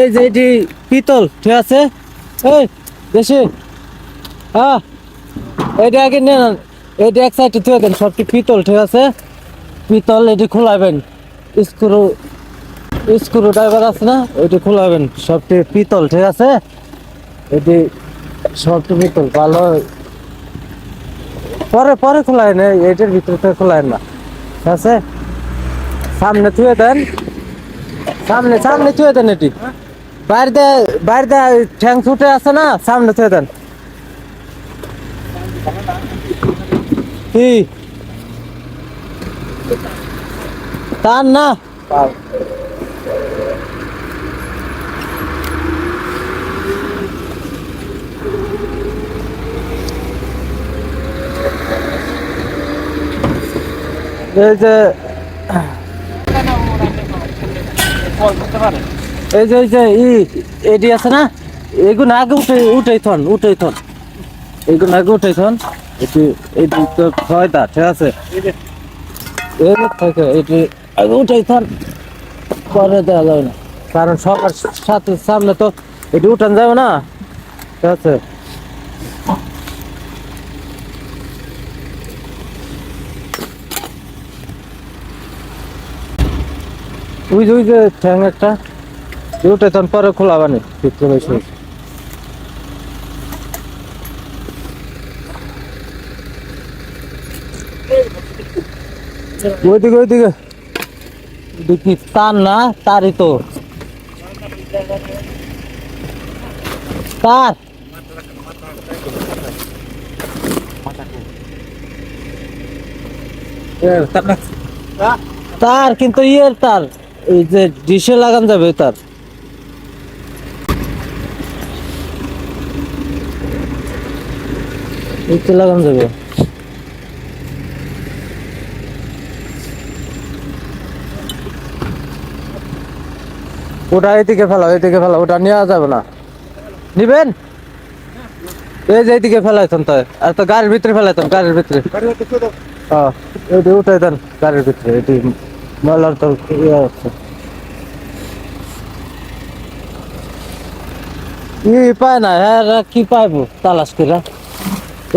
এই যে এটি পিতল ঠিক আছে। এই বেশি হ্যাঁ এইটা আগে নেন। এইটা এক সাইডে থুয়ে দেন, সবটি পিতল ঠিক আছে। পিতল এটি খোলাবেন। স্ক্রু স্ক্রু ড্রাইভার আছে না? ওইটি খোলাবেন, সবটি পিতল ঠিক আছে। এটি সবটি পিতল, ভালো। পরে পরে খোলায় না এইটার ভিতরে খোলায় না। ঠিক আছে? সামনে থুয়ে দেন। সামনে সামনে থুয়ে দেন এটি। বাইরে বাইরে ঠ্যাং ছুটে আছে না? সামনে থুয়ে দেন। কি? টান না? এই যে এই যে এই যে, ই এডি আছে না? এগুলো আগে উঠে, উঠেই থন উঠেই থন। এগুলো আগে উঠেই থন। এটি এটি তো ছয়টা ঠিক আছে। এটি আগে উঠেই থন। পরে দেওয়া যাবে না। কারণ সবার সাথে সামনে তো এটি উঠান যাবে না। ঠিক আছে। ওই ওই যে ঠ্যাং একটা উঠে তখন পরে খোলা বানি ভিতরে বসে ওইদিকে ওইদিকে। দেখি তার না তারই তো। তার। তার কিন্তু ইয়ের তার। এই যে ডিশে লাগান যাবে তার। লাগান যাবে। ওটা এইদিকে ফেলাও এইদিকে ফেলাও ওটা নেওয়া যাবে না। নিবেন? এই যে এইদিকে ফেলাইতেন তাই। আর তো গাড়ির ভিতরে ফেলাইতেন গাড়ির ভিতরে। হ্যাঁ এটি উঠাই দেন গাড়ির ভিতরে এটি ময়লার তো ইয়ে আছে। ই পায় না হ্যাঁ কি পাইবো তালাশ করে?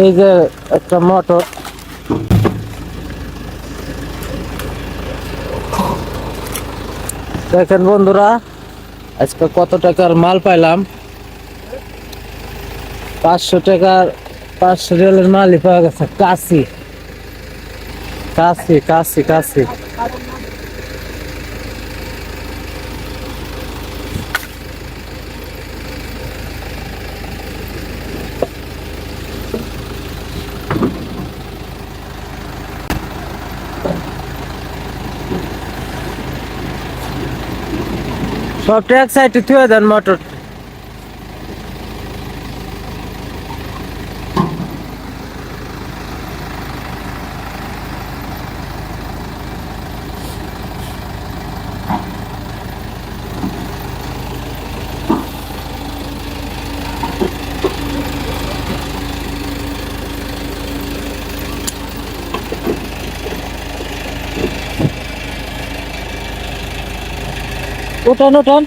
এই যে একটা মোটর দেখেন বন্ধুরা, আজকে কত টাকার মাল পাইলাম? পাঁচশো টাকার, পাঁচশো রিয়ালের মালই পাওয়া গেছে। কাশি। কাশি কাশি কাশি। সবটা ট্র্যাক সাইডে থুয়ে দেন মোটর। উঠান উঠান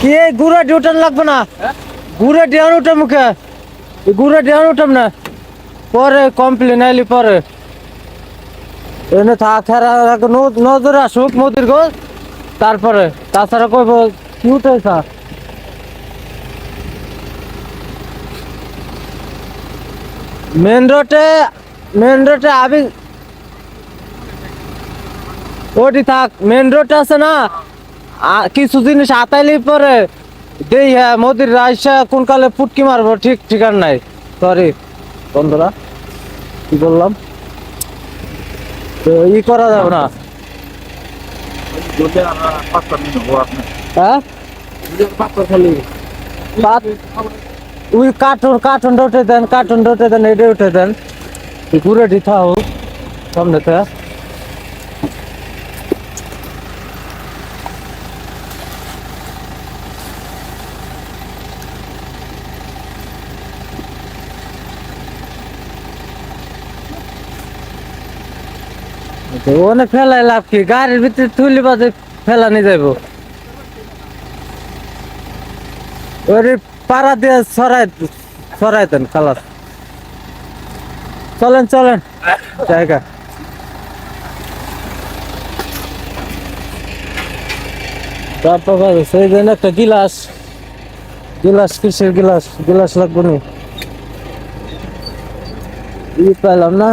কি, গুড়া ডিউটান লাগবে না? গুড়া ডিয়ান উঠাম মুখে? গুড়া ডিয়ান উঠাম না। পরে কমপ্লেন আইলি পরে। এনে থাক আগে নজরে আসুক, মোদির গো তারপরে, তাছাড়া কইব, কি উঠেছা মেন রোডে মেন রোডে আবি ওটি থাক মেন রোড আছে না? কিছু জিনিস আতাইলি পরে। দেই হ্যাঁ মোদির রাইসা কোন কালে ফুটকি মারবো ঠিক ঠিকান নাই। সরি বন্ধুরা কি বললাম? তো ই করা যাবে না। হ্যাঁ? ওই কার্টুন কার্টুনটা উঠে দেন কার্টুনটা উঠে দেন এটা উঠে দেন। ঘুরে দিতে হোক সামনেতে অনেক ফেলাই লাভ কি? গাড়ির ভিতরে তুলি বাজে ফেলানি যাইব। ওরে পাড়া দিয়ে সরাই সরাই দেন খালাস। চলেন চলেন। জায়গা। তারপর সেই জন্য একটা গিলাস। গিলাস, কিসের গিলাস? গিলাস লাগবে নি। ই পেলাম না।